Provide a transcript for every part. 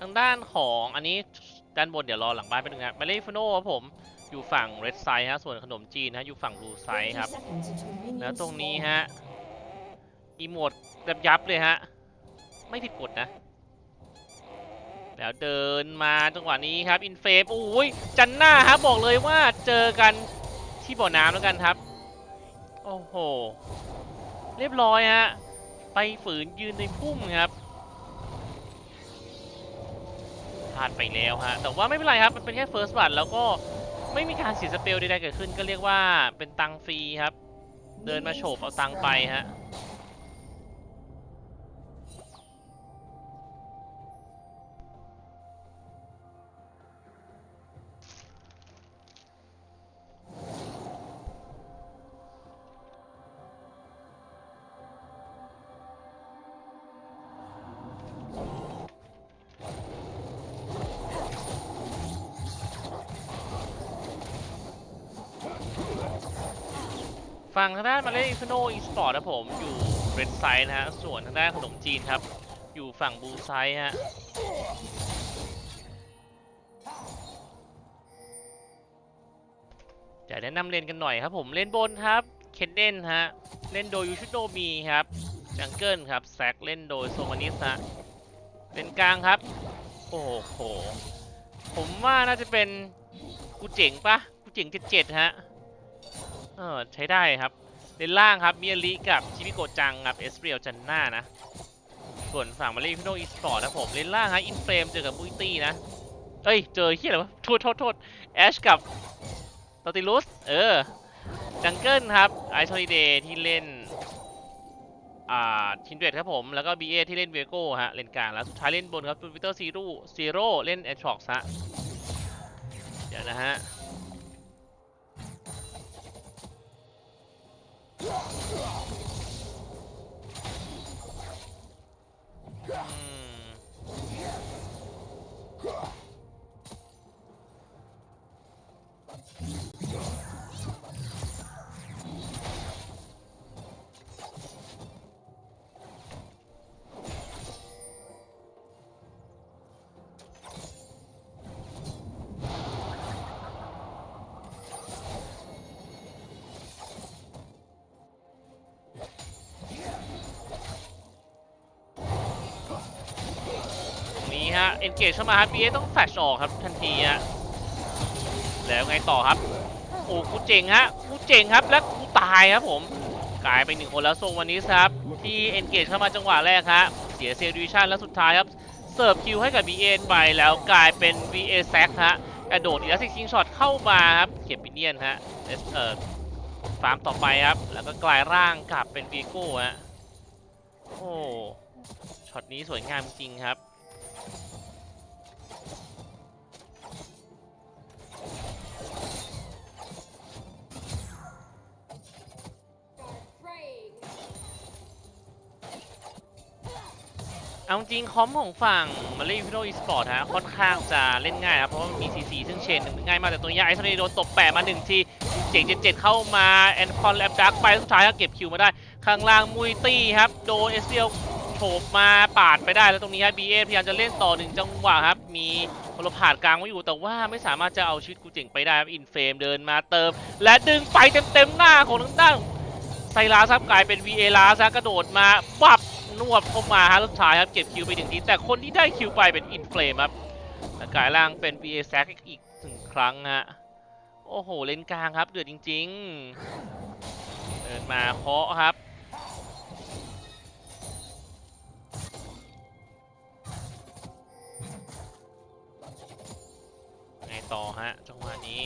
ทางด้านของอันนี้ด้านบนเดี๋ยวรอหลังบ้านไปหนึ่งครับมาเลฟโนครับผมอยู่ฝั่งเรดไซด์ฮะส่วนขนมจีนฮะอยู่ฝั่งบลูไซด์ครับ30 seconds until minions แล้วตรงนี้ spawn. ฮะอีโมดแบบยับเลยฮะไม่ผิดกฎนะแล้วเดินมาจังหวะนี้ครับอินเฟมอุ้ยจันหน้าครับบอกเลยว่าเจอกันที่บ่อน้ำแล้วกันครับ โอ้โห เรียบร้อยฮะ ไปฝืนยืนในพุ่มครับพลาดไปแล้วฮะ แต่ว่าไม่เป็นไรครับ มันเป็นแค่เฟิร์สบัตแล้วก็ไม่มีการเสียสเปลใดๆเกิดขึ้นก็เรียกว่าเป็นตังฟรีครับ เดินมาโฉบเอาตังไปฮะ ฝั่งทางด้านมาเลอินฟโนอีสปอร์ตนะผมอยู่เรดไซด์นะฮะส่วนทางด้านขนมจีนครับ อยู่ฝั่งบูไซด์ฮะจะแนะนำเลนกันหน่อยครับผมเลนบนครับเคนเดนฮะเล่นโดยยูชิโนมีครับจังเกิลครับแซกเล่นโดยโซมานิสฮะเลนกลางครับ โอ้โห ผมว่าน่าจะเป็นกูเจ๋งปะกูเจ๋งเจ็ดเจ็ดฮะ เออใช้ได้ครับเลนล่างครับมิยาริกับชิมิโกะจังกับเอสเปรียลจันน่านะ ส่วนฝั่งมาเลฟิโนอีสปอร์ตนะผมเลนล่างฮะอินเฟรมเจอกับมุยตี้นะเอ้ยเจอเฮียอะไรวะโทษโทษโทษแอชกับตอติลุสเออจังเกิลครับไอซ์ฮอลิเดย์ที่เล่นอ่าทินเดรดครับผม แล้วก็ BA ที่เล่นเวโก้ฮะ เล่นกลาง แล้วสุดท้ายเล่นบนครับตูวิเตอร์ซีร่ซีโร่เล่นแอชช็อกฮะ เดี๋ยวนะฮะ อื มตรงนี้ฮะ engage เข้ามาครับ BA ต้องแฟชออกครับทันทีฮะแล้วไงต่อครับโอ้กูเจ๋งฮะกูเจ๋งครับแล้วกูตายครับผมกลายเป็นหนึ่งคนแล้วโซวันนี้ครับที่ engage เข้ามาจังหวะแรกฮะเสียเซลดิชันแล้วสุดท้ายครับเสิร์ฟคิวให้กับ BA ไปแล้วกลายเป็น BA แซกฮะกระโดดอีลัสติกคิงช็อตเข้ามาครับเก็บปิเนียนฮะเอสเอ่อฟาร์มต่อไปครับ แล้วก็กลายร่างกลับเป็นวีโก้ฮะโอ้ช็อตนี้สวยงามจริงครับ เอาจริงคอมของฝั่งมาเลย์พิโนอีสปอร์ตฮะค่อนข้างจะเล่นง่ายครับเพราะว่ามันมี CC ซึ่งเชนง่ายมากแต่ตัวนี้ไอซ์เรโดนตบแปะมาหนึ่งทีเจ๋งเจ็ดเจ็ดเข้ามาแอนคอนแลบดักไปสุดท้ายก็เก็บคิวมาได้ ข้างล่างมุยตี้ครับโดนเอสเซียลโฉบมาปาดไปได้แล้วตรงนี้ฮะบีเอพยายามจะเล่นต่อหนึ่งจังหวะครับ มีพลผ่าดกลางไว้อยู่แต่ว่าไม่สามารถจะเอาชีวิตกูเจ๋งไปได้ครับอินเฟมเดินมาเติม และดึงไปเต็มๆหน้าของทางด้านไซลาซับกลายเป็น VA ลาซะกระโดดมาปับ นวบเข้ามาฮะล้วสุดท้ายครับเก็บคิวไปหนึ่งทีแต่คนที่ได้คิวไปเป็นอินเฟลมครับกลายร่างเป็น VA แซกอีกหนึ่งครั้งฮะโอ้โหเลนกลางครับเดือดจริง ๆ เดินมาเคาะครับไงต่อฮะจังหวะนี้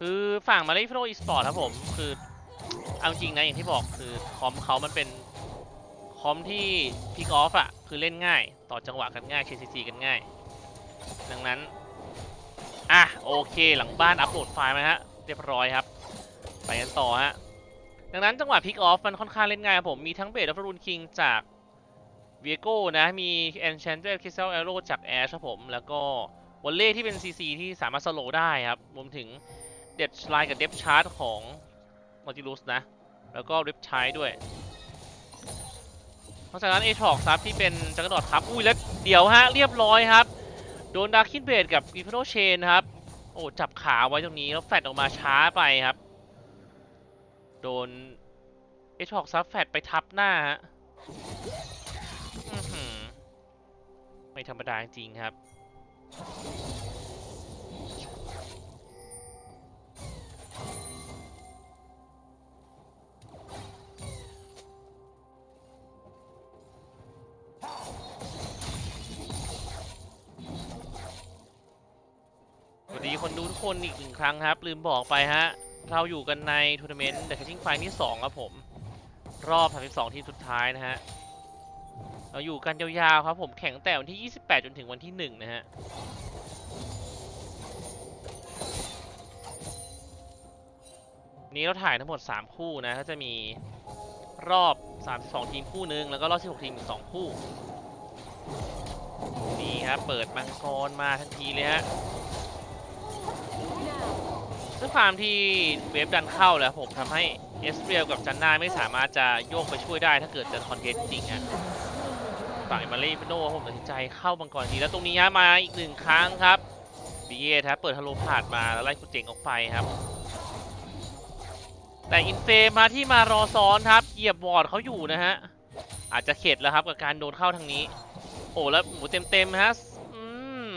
คือฝั่งมาเลย์โฟอีสปอร์ตครับผม คือ เอาจริงนะอย่างที่บอกคือคอมเขามันเป็นคอมที่พิกออฟอะคือเล่นง่าย ต่อจังหวะกันง่าย KCG กันง่าย ดังนั้น อะ โอเคหลังบ้านอัปโหลดไฟล์มาฮะ เรียบร้อยครับ ไปกันต่อฮะ ดังนั้นจังหวะพิกออฟมันค่อนข้างเล่นง่ายครับผม มีทั้งเบดอัฟรูนคิงจากเวียโก้นะ มี Enchanted Crystal Arrow จากแอชครับผม แล้วก็วอลเล่ที่เป็น CC ที่สามารถสโลว์ได้ครับ รวมถึงเด็ดไลน์กับเดฟชาร์ตของ มอติลุสนะ แล้วก็ริปชายด้วยนอกจากนั้นเอชอกซับที่เป็นจักรดอดครับ อุ้ยแล้วเดี๋ยวฮะ เรียบร้อยครับ โดนดาร์คินเบดกับอีฟโนเชนครับ โอ้ จับขาไว้ตรงนี้ แล้วแฟดออกมาช้าไปครับ โดนเอชอกซับแฟดไปทับหน้าฮะไม่ธรรมดาจริงครับ คนอีกหนึ่งครั้งครับ ลืมบอกไปฮะ เราอยู่กันในทัวร์นาเมนต์ The Catching Fire ที่ 2 ครับผม รอบ 32 ทีมสุดท้ายนะฮะ เราอยู่กันยาวๆครับผมแข่งตั้งแต่วันที่ 28 จนถึงวันที่ 1 นะฮะนี้เราถ่ายทั้งหมด 3 คู่นะก็จะมีรอบ 32 ทีมคู่หนึ่งแล้วก็รอบ 16 ทีมอีก2คู่ นี่ครับเปิดมังกรมาทันทีเลยฮะ ด้วยความที่เวฟดันเข้าแล้วผมทำให้เอสเรียกับจันนาไม่สามารถจะโยกไปช่วยได้ถ้าเกิดจะคอนเทนต์จริงฮะฝั่งมาเลโนผมตัดสินใจเข้ามังกรทีแล้วตรงนี้ฮะมาอีกหนึ่งครั้งครับบีเอครับเปิดฮัลโลผ่านมาแล้วไล่คุณเจ๋งออกไปครับ แต่อินเฟมาที่มารอซ้อนครับเหยียบบอร์ดเขาอยู่นะฮะอาจจะเข็ดแล้วครับกับการโดนเข้าทางนี้ โอ้แล้วหมูเต็มๆฮะอืม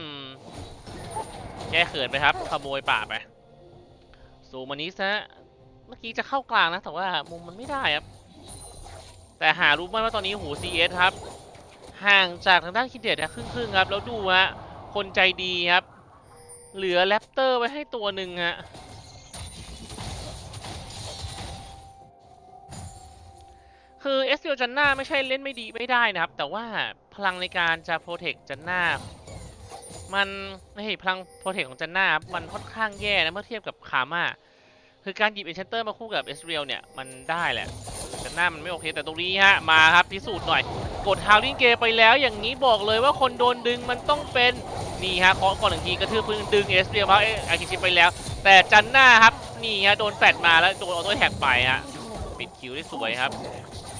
แก้เขินไปครับขโมยป่าไป ซูมานิสฮะเมื่อกี้จะเข้ากลางนะ แต่ว่ามุมมันไม่ได้ครับ แต่หารู้ไหมว่าตอนนี้หู CS ครับ ห่างจากทางด้านคิดเดตนะครึ่งๆครับ แล้วดูฮะ คนใจดีครับ เหลือแรปเตอร์ไว้ให้ตัวหนึ่งฮะคือเอสเ l จันน่าไม่ใช่เล่นไม่ดีไม่ได้นะครับ แต่ว่าพลังในการจะโปรเทคจันน่า มันไม่พลังโปรเทคของจันน่ามันค่อนข้างแย่นะเมื่อเทียบกับคาม่าคือการหยิบเอนเชนเตอร์มาคู่กับเอสเรียลเนี่ยมันได้แหละจันน่ามันไม่โอเคแต่ตรงนี้ฮะมาครับพิสูจน์หน่อย กดฮาวลิงเกไปแล้วอย่างนี้บอกเลยว่าคนโดนดึงมันต้องเป็นนี่ฮะเคาะก่อนหนึ่งทีกระทืบพื้นดึงเอสเรียลมาเออาคิชิไปแล้ว แต่จันน่าครับนี่ฮะโดนแฟดมาแล้วโดนออโต้แท็กไปฮะปิดคิวได้สวยครับ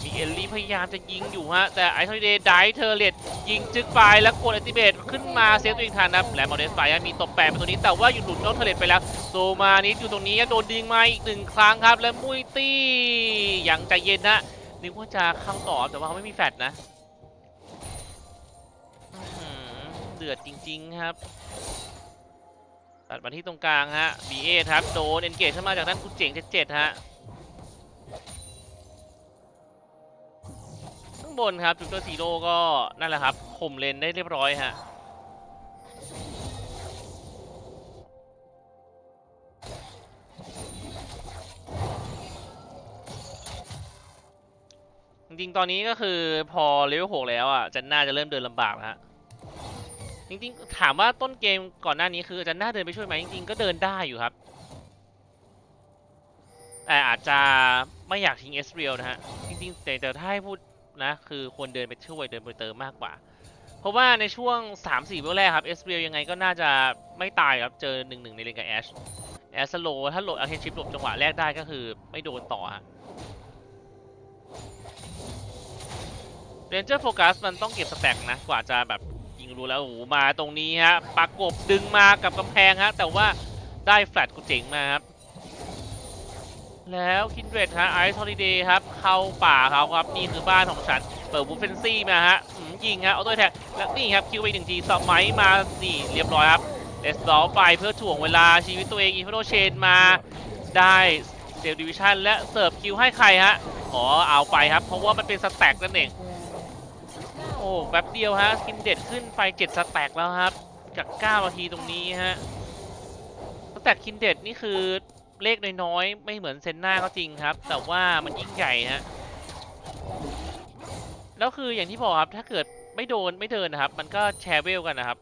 มีเอลลี่พยายามจะยิงอยู่ฮะ แต่ไอทอริเดย์ไดเทอร์เลตยิงจึกไปแล้วกดอัติเบตขึ้นมาเซฟตัวเองทันนะและมอเดสไฟมีตบแปะไปตัวนี้แต่ว่าอยู่หลุดน้อกเทอร์เลตไปแล้วโซมานิดอยู่ตรงนี้โดนดึงมาอีกหนึ่งครั้งครับ และมุยตี้ยังใจเย็นนะนึกว่าจะเข้าต่อแต่ว่าเขาไม่มีแฟดนะเดือดจริง ๆครับตัดมาที่ตรงกลางฮะ BA ครับโดนเอนเกจขึ้นมาจากด้านคุณเจ๋งเจ็ดฮะางบนครับจุดตอร์ซีโร่ก็นั่นแหละครับข่มเลนได้เรียบร้อยฮะจริงๆตอนนี้ก็คือพอเลเวลหกแล้วอะจันน่าจะเริ่มเดินลำบากแล้วฮะจริงๆ ถามว่าต้นเกมก่อนหน้านี้คือจันน่าเดินไปช่วยไหมจริงๆ ก็เดินได้อยู่ครับ แต่อาจจะไม่อยากทิ้งเอสเรียลนะฮะ จริงๆ แต่แต่ถ้าให้พูด นะคือควรเดินไปช่วยเดินไปเติมมากกว่า เพราะว่าในช่วง 3-4เวลแรกครับเอสเรียลยังไงก็น่าจะไม่ตายครับเจอ1-1ในเลนกับแอชแอชสโลถ้าโหลดอาเคนชิปหลบจังหวะแรกได้ก็คือไม่โดนต่อฮะเรนเจอร์โฟกัสมันต้องเก็บสแต็กนะกว่าจะแบบยิงรู้แล้วโอ้โหมาตรงนี้ฮะปากบดึงมากับกำแพงฮะแต่ว่าได้แฟลตกูเจ๋งมาครับ แล้วคินเดรดฮะไอซ์ฮอลิเดย์ครับ เข้าป่าเขาครับ นี่คือบ้านของฉัน เปิดบูฟเฟนซี่มาฮะยิงฮะเอาตัวแท็กแล้วนี่ครับ คิวไปหนึ่งทีสมัยมานี่เรียบร้อยครับเลสบอลไปเพื่อถ่วงเวลาชีวิตตัวเองอีฟโนเชนมาได้เซลดิวิชันและเสิร์ฟคิวให้ใครฮะอ๋อเอาไปครับ เพราะว่ามันเป็นสแต็กนั่นเอง โอ้แป๊บเดียวฮะคินเด็ดขึ้นไป7สแต็กแล้วครับ จาก9นาทีตรงนี้ฮะสแต็กคินเด็ดนี่คือ เลขน้อยๆ ไม่เหมือนเซนนาก็จริงครับ แต่ว่ามันยิ่งใหญ่ฮะแล้วคืออย่างที่บอกครับถ้าเกิดไม่โดนไม่เดินนะครับ มันก็แชร์เวลกันนะครับ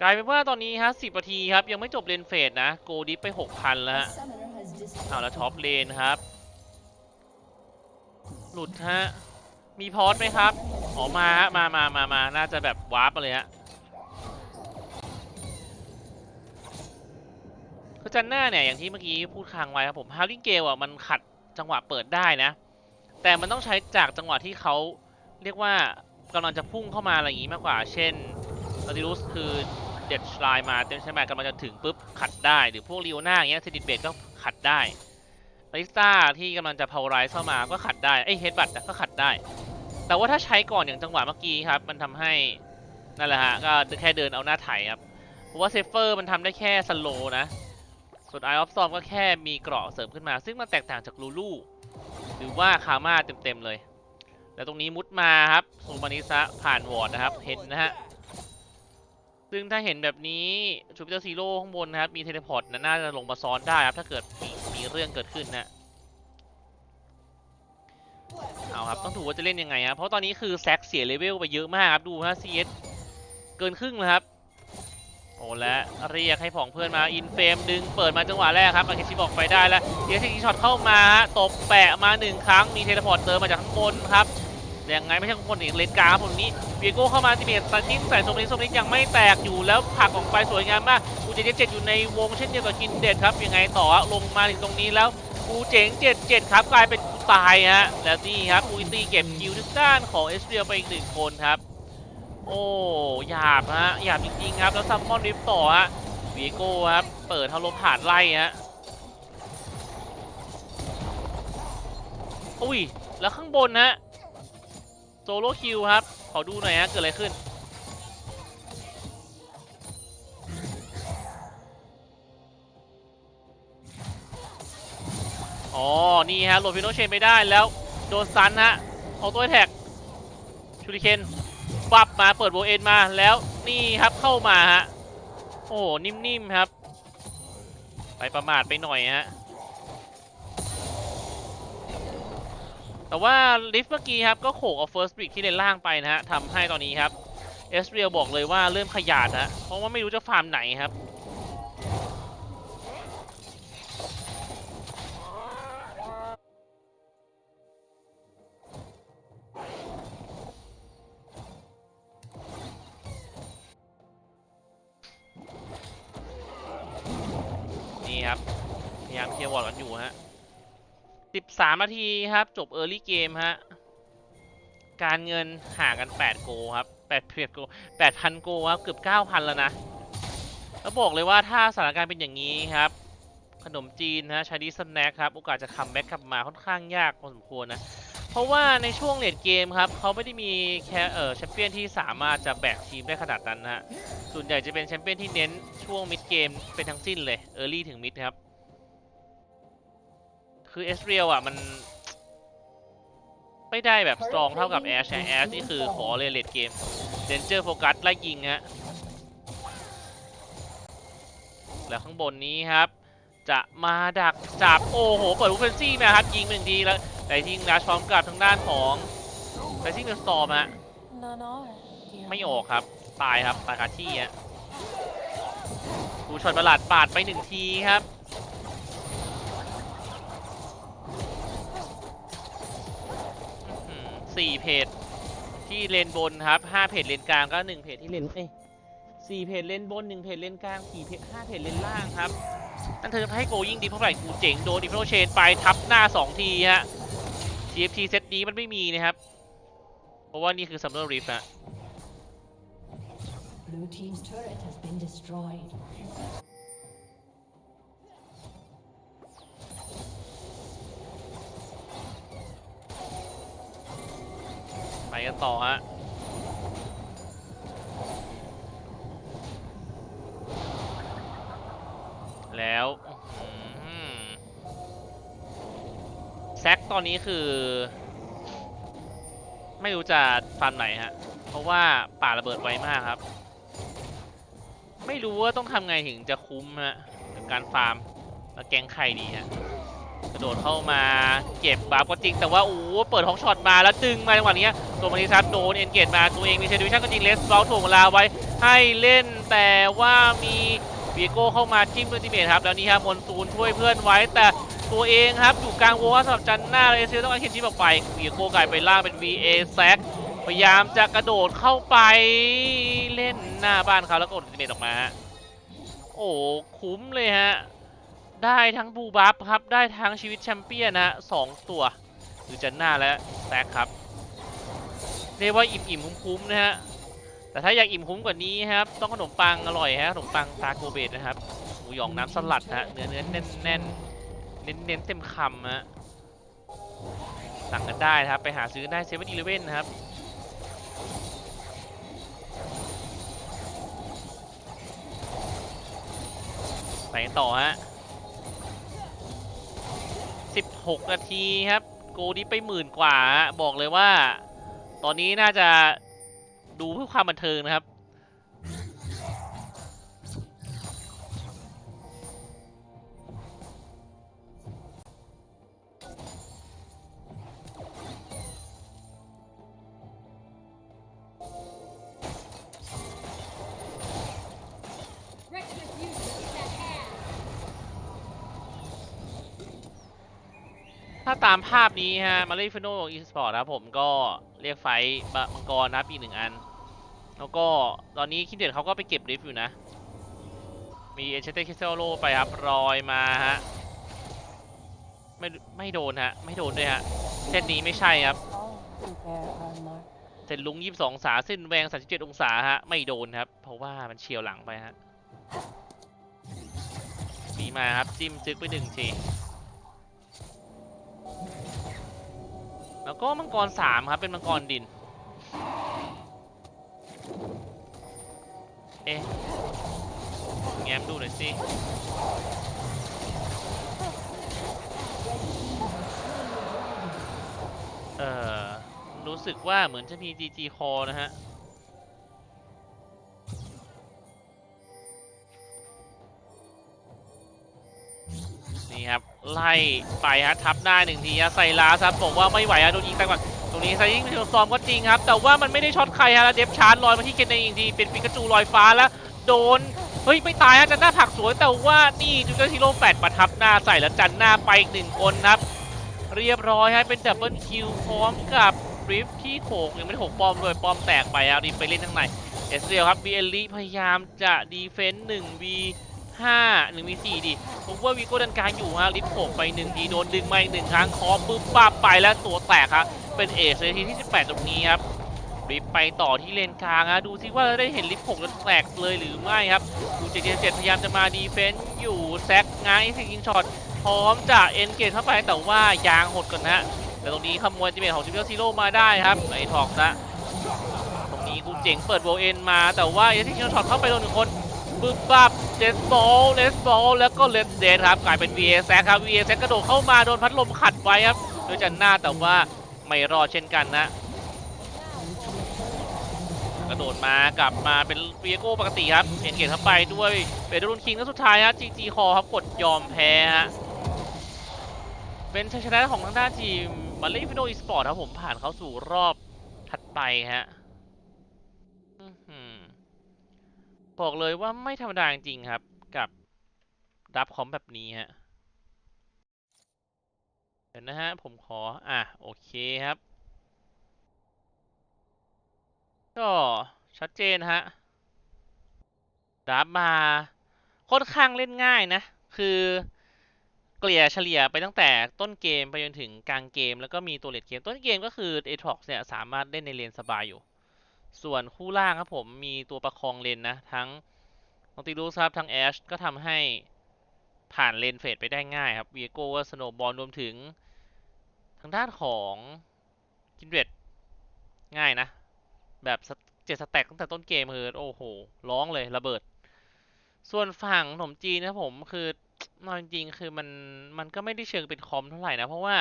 กลายเป็นว่าตอนนี้ฮะ10นาทีครับ ยังไม่จบเลนเฟสนะ โกดิฟไป6,000แล้วฮะเอาแล้วท็อปเลนครับ หลุดฮะมีพอสไหมครับ อ๋อมาฮะมามามามาน่าจะแบบวาร์ปมาเลยฮะ คือจันหน้าเนี่ยอย่างที่เมื่อกี้พูดค้างไว้ครับผมฮาริงเกลอะมันขัดจังหวะเปิดได้นะ แต่มันต้องใช้จากจังหวะที่เขาเรียกว่ากำลังจะพุ่งเข้ามาอะไรอย่างนี้มากกว่า เช่นลาติรุสคือเด็ดชลายมาเต็มใช่ไหมกำลังจะถึงปุ๊บขัดได้ หรือพวกลีโอน่าอย่างเงี้ยเซดิตเบดก็ขัดได้บาริสตาที่กำลังจะพาวไรส์เข้ามาก็ขัดได้ไอเฮดบัตก็ขัดได้ แต่ว่าถ้าใช้ก่อนอย่างจังหวะเมื่อกี้ครับ มันทำให้นั่นแหละฮะก็แค่เดินเอาหน้าไถครับเพราะว่าเซฟเฟอร์มันทำได้แค่สโลนะ ส่วน Eye of Storm ก็แค่มีเกราะเสริมขึ้นมา ซึ่งมันแตกต่างจากลูลูหรือว่าคาม่าเต็มๆเลย แล้วตรงนี้มุดมาครับโซมานิสะผ่านวอร์ดนะครับ เห็นนะฮะ ซึ่งถ้าเห็นแบบนี้จูปิเตอร์ซีโร่ข้างบนนะครับ มีเทเลพอร์ตนะน่าจะลงมาซ้อนได้ครับ ถ้าเกิดมีมีเรื่องเกิดขึ้นนะเอาครับ ต้องดูว่าจะเล่นยังไงครับเพราะตอนนี้คือแซกเสียเลเวลไปเยอะมากครับ ดูฮะ CS เกินครึ่งเลยครับ โอ้และเรียกให้ผองเพื่อนมาอินเฟมดึงเปิดมาจังหวะแรกครับอาเคชิบอกไปได้แล้วเดียซีช็อตเข้ามาตบแปะมาหนึ่งครั้งมีเทเลพอร์ตเติมมาจากข้างบนครับแต่ยังไงไม่ใช่ข้างบนอีกเลนกางครับผมนี้เบียโก้เข้ามาติเมตตันทิ้งใส่โซมนิสโซมนิสยังไม่แตกอยู่แล้วผักออกไปสวยงามมากกูเจเจ็ดอยู่ในวงเช่นเดียวกับกินเด็ดครับยังไงต่อลงมาถึงตรงนี้แล้วกูเจ๋งเจ็ดเจ็ดครับกลายเป็นกูตายฮะแล้วนี่ครับอุยตีเก็บคิวทุกด้านของเอสเรียไปอีกหนึ่งคนครับ โอ้หยาบฮะหยาบจริงๆครับ แล้วซัมมอนริฟต่อฮะวีโก้ครับ เปิดทาลมผ่านไล่ฮะอุ้ย แล้วข้างบนฮะโซโลคิวครับ ขอดูหน่อยฮะ เกิดอะไรขึ้น อ๋อ นี่ฮะโหลดพิโนเชนไปได้แล้ว โดนซันฮะ เอาตัวแท็กชูริเคน ปับมาเปิดโบเอ็นมาแล้วนี่ครับเข้ามาฮะโอ้นิ่มๆครับ ไปประมาทไปหน่อยฮะแต่ว่าลิฟต์เมื่อกี้ครับก็โขกเอาเฟิร์สบริกที่เลนล่างไปนะฮะทำให้ตอนนี้ครับเอสเรียลบอกเลยว่าเริ่มขยาดฮะเพราะว่าไม่รู้จะฟาร์มไหนครับ 3 นาทีครับ จบเออร์ลี่เกมฮะ การเงินห่างกัน 8 โกครับ8เพียโก8,000 โกครับ เกือบ 9,000 แล้วนะ แล้วบอกเลยว่าถ้าสถานการณ์เป็นอย่างนี้ครับ ขนมจีนนะชาดีสแน็คครับ โอกาสจะคัมแบ็กกลับมาค่อนข้างยากพอสมควรนะ เพราะว่าในช่วงเลดเกมครับ เขาไม่ได้มีแค่เออแชมเปี้ยนที่สามารถจะแบกทีมได้ขนาดนั้นนะฮะ ส่วนใหญ่จะเป็นแชมเปี้ยนที่เน้นช่วงมิดเกมเป็นทั้งสิ้นเลยเออร์ลี่ถึงมิดครับ คือเอสเรียลอะมัน ไม่ได้แบบสตรองเท่ากับแอชแอชนี่คือขอเลยเลดเกมเดนเจอร์โฟกัสไล่ยิงฮะแล้วข้างบนนี้ครับ จะมาดักจับ โอ้โห เปิดวูฟเฟนซี่มาครับ ยิงหนึ่งทีแล้วแต่ยิงนัชพร้อมกับทางด้านของไฟซิ่งเดอะสตอมฮะไม่ออกครับ ตายครับตายคาที่ฮะดูช็อตประหลาดปาดไปหนึ่งทีครับ อื้อหือ สี่เพจที่เลนบนครับห้าเพจเลนกลางก็หนึ่งเพจที่เลนเอ้ยสี่เพจเลนบนหนึ่งเพจเลนกลางสี่เพจห้าเพจเลนล่างครับนั่นเธอจะให้โกยิ่งดีเท่าะไหร่กูเจ๋งโดนดิฟโนเชนไปทับหน้าสองทีฮะ TFT เซตนี้มันไม่มีนะครับ เพราะว่านี่คือ Summer Rift อะ กันต่อฮะแล้วแซกตอนนี้คือ ไม่รู้จะฟันไหนฮะ เพราะว่าป่าระเบิดไวมากครับ ไม่รู้ว่าต้องทำไงถึงจะคุ้มฮะกับการฟาร์มแล้วแกงไข่ดีฮะ กระโดดเข้ามาเก็บบัฟก็จริง แต่ว่าโอ้โหเปิดฮอกช็อตมาแล้วดึงมาจังหวะนี้ตัวมาริซัสโดนเอนเกตมาตัวเองมีเซดิวิชั่นก็จริงเลสเบลถ่วงเวลาไว้ให้เล่นแต่ว่ามีเบียโก้เข้ามาจิ้มด้วยติเมทครับแล้วนี่ครับมอนซูนช่วยเพื่อนไว้ แต่ตัวเองครับอยู่กลางวงสำหรับจันหน้าเลยเซลต้องการเข็นชิปออกไปเบียโก้กลายไปล่าเป็น VA แซกพยายามจะกระโดดเข้าไปเล่นหน้าบ้านเขาแล้วก็กดติเมทออกมาโอ้คุ้มเลยฮะ ได้ทั้งบูบัฟครับ ได้ทั้งชีวิตแชมเปี้ยนนะสองตัวคือจันน่าและแซกครับ เรียกว่าอิ่มอิ่มคุ้มคุ้มๆนะฮะ แต่ถ้าอยากอิ่มคุ้มกว่านี้ครับ ต้องขนมปังอร่อยฮะขนมปังตาโกเบตนะครับหมูหยองน้ำสลัดฮะเนื้อเนื้อแน่นแน่นเน้นเน้นเต็มคำฮะสั่งกันได้นะครับ ไปหาซื้อได้เซเว่นอีเลเว่นนะครับไปต่อฮะ 16 นาทีครับ โกนี้ไปหมื่นกว่า บอกเลยว่า ตอนนี้น่าจะดูเพื่อความบันเทิงนะครับ ถ้าตามภาพนี้ฮะมาเลฟิโนอีสปอร์ตครับผมก็เรียกไฟบะมังกรนะครับอีกหนึ่งอัน แล้วก็ตอนนี้คิดเด่นเขาก็ไปเก็บริฟอยู่นะ มีเอเชเตคิเซโลไปครับรอยมาฮะไม่ไม่โดนฮะ ไม่โดนด้วยฮะ เส้นนี้ไม่ใช่ครับ All prepare our mark. เส้นลุง22องศาเส้นแวง37องศาฮะ ไม่โดนครับ เพราะว่ามันเฉียวหลังไปฮะมีมาครับจิ้มจึกไปหนึ่งที แล้วก็มังกรสามครับเป็นมังกรดิน เอ๊ะแง้มดูหน่อยสิเอ่อรู้สึกว่าเหมือนจะมี GG Call นะฮะ ไล่ไปฮะทับหน้าหนึ่งทีฮะใส่ลาซับบอกว่าไม่ไหวฮะโดนยิงตายก่อนตรงนี้ไซยิงเป็นซ้อมก็จริงครับ แต่ว่ามันไม่ได้ช็อตใครฮะแล้วเดฟชาร์จลอยมาที่เคนในอีกทีเป็นปิกาจูลอยฟ้าแล้วโดนเฮ้ยไม่ตายฮะจันหน้าผักสวยแต่ว่านี่จูเกอร์ฮีโร่แฟดมาทับหน้าใส่แล้วจันหน้าไปอีกหนึ่งคนครับเรียบร้อยฮะเป็นดับเบิลคิวพร้อมกับริฟที่โขกยังไม่ได้โขกปอมเลยปอมแตกไปครับรีบไปเล่นข้างในเอสเรียลครับบีเอลลี่พยายามจะดีเฟนต์หนึ่งวี ห้าหนึ่งวีสี่ดิผมว่าวีโก้ดันกลางอยู่ฮะริฟโขกไปหนึ่งทีโดนดึงมาอีกหนึ่งครั้งคอปึ๊บปั๊บไปแล้วตัวแตกครับเป็นเอสเลยทีที่ 18 ตรงนี้ครับริฟไปต่อที่เลนกลางฮะดูซิว่าได้เห็นริฟโขกแล้วแตกเลยหรือไม่ครับดูเจ็ดเจ็ดพยายามจะมาดีเฟนต์อยู่แซกง้างสกินช็อตพร้อมจะเอ็นเกตเข้าไปแต่ว่ายางหดก่อนนะฮะแต่ตรงนี้ขโมยจิเมทของจิมเบลซีโร่มาได้ครับไอ้ทอกนะตรงนี้กูเจ๋งเปิดโบเอ็นมาแต่ว่าเอที่คิวช็อตเข้าไปโดนหนึ่งคน ปึ๊บปั๊บเดสบอลเลสบอลแล้วก็เลสเดนครับกลายเป็น VA แซกครับ VA แซกกระโดดเข้ามาโดนพัดลมขัดไว้ครับโดยจันหน้าแต่ว่าไม่รอดเช่นกันนะกระโดดมากลับมาเป็นเวียโก้ปกติครับเอ็นเกตเข้าไปด้วยเบดรูนคิงแล้วสุดท้ายฮะจีจีคอครับกดยอมแพ้ฮะเป็นชัยชนะของทางด้านทีมมาเลฟิโนอีสปอร์ตครับผมผ่านเข้าสู่รอบถัดไปฮะอื้อหือ บอกเลยว่าไม่ธรรมดาจริงครับ กับรับคอมแบบนี้ฮะ เดี๋ยวนะฮะ ผมขอ อะ โอเคครับ ก็ชัดเจนฮะดับมาค่อนข้างเล่นง่ายนะ คือเกลี่ยเฉลี่ยไปตั้งแต่ต้นเกมไปจนถึงกลางเกม แล้วก็มีตัวเลดเกม ต้นเกมก็คือ a t r o x เนี่ยสามารถเล่นในเลนสบายอยู่ ส่วนคู่ล่างครับผมมีตัวประคองเลนนะ ทั้งนอติลูสครับทั้งแอชก็ทำให้ผ่านเลนเฟดไปได้ง่ายครับวีโก้ก็สโนบอลรวมถึง ทางด้านของกินเวดง่ายนะ แบบเจ็ดสแต็กตั้งแต่ต้นเกมคือโอ้โห ร้องเลยระเบิด ส่วนฝั่งขนมจีนนะผมคือเอาจริงๆคือมันมันก็ไม่ได้เชิงเป็นคอมเท่าไหร่นะ เพราะว่า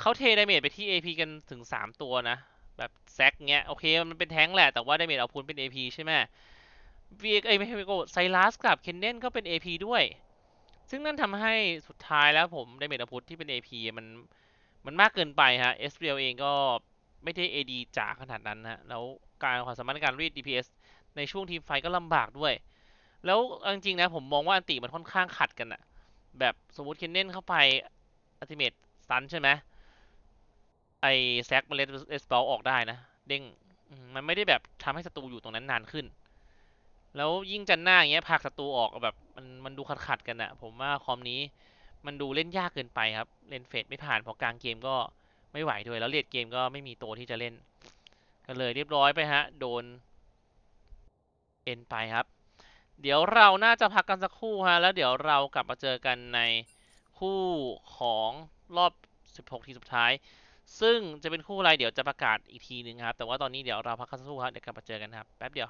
เขาเทดาเมจไปที่ AP กันถึง 3 ตัวนะ แบบแซกเงี้ยโอเคมันเป็นแท้งแหละแต่ว่าดาเมจเอาพุนเป็น AP ใช่ไหมวีเอ้ไม่ใช่วีโก้ไซรัสกับเคนเนนก็เป็น AP ด้วย ซึ่งนั่นทำให้สุดท้ายแล้วผมดาเมจเอาพุนที่เป็น AP มันมันมากเกินไปฮะ s r e l เองก็ไม่ได้ AD จ๋าขนาดนั้นนะแล้วการความสามารถในการรีด DPS ในช่วงทีมไฟก็ลำบากด้วย แล้วจริงๆนะผมมองว่าอันติมันค่อนข้างขัดกันอะแบบสมมติเคนเน่นเข้าไปอัติเมตซันใช่ไหม ไอแซกมันเลสเอสบอลออกได้นะ เด้งมันไม่ได้แบบทำให้ศัตรูอยู่ตรงนั้นนานขึ้น แล้วยิ่งจันหน้าอย่างเงี้ยผักศัตรูออกแบบมันมันดูขัดๆกันอะผมว่าคอมนี้มันดูเล่นยากเกินไปครับ เล่นเฟดไม่ผ่านพอกลางเกมก็ไม่ไหวด้วย แล้วเลดเกมก็ไม่มีตัวที่จะเล่นก็เลยเรียบร้อยไปฮะ โดนเอ็นไปครับ เดี๋ยวเราน่าจะพักกันสักครู่ฮะ แล้วเดี๋ยวเรากลับมาเจอกันในคู่ของรอบ 16 ทีสุดท้าย ซึ่งจะเป็นคู่อะไรเดี๋ยวจะประกาศอีกทีนึงครับ แต่ว่าตอนนี้เดี๋ยวเราพักกันสักครู่ครับ เดี๋ยวกลับมาเจอกันครับ แป๊บเดียว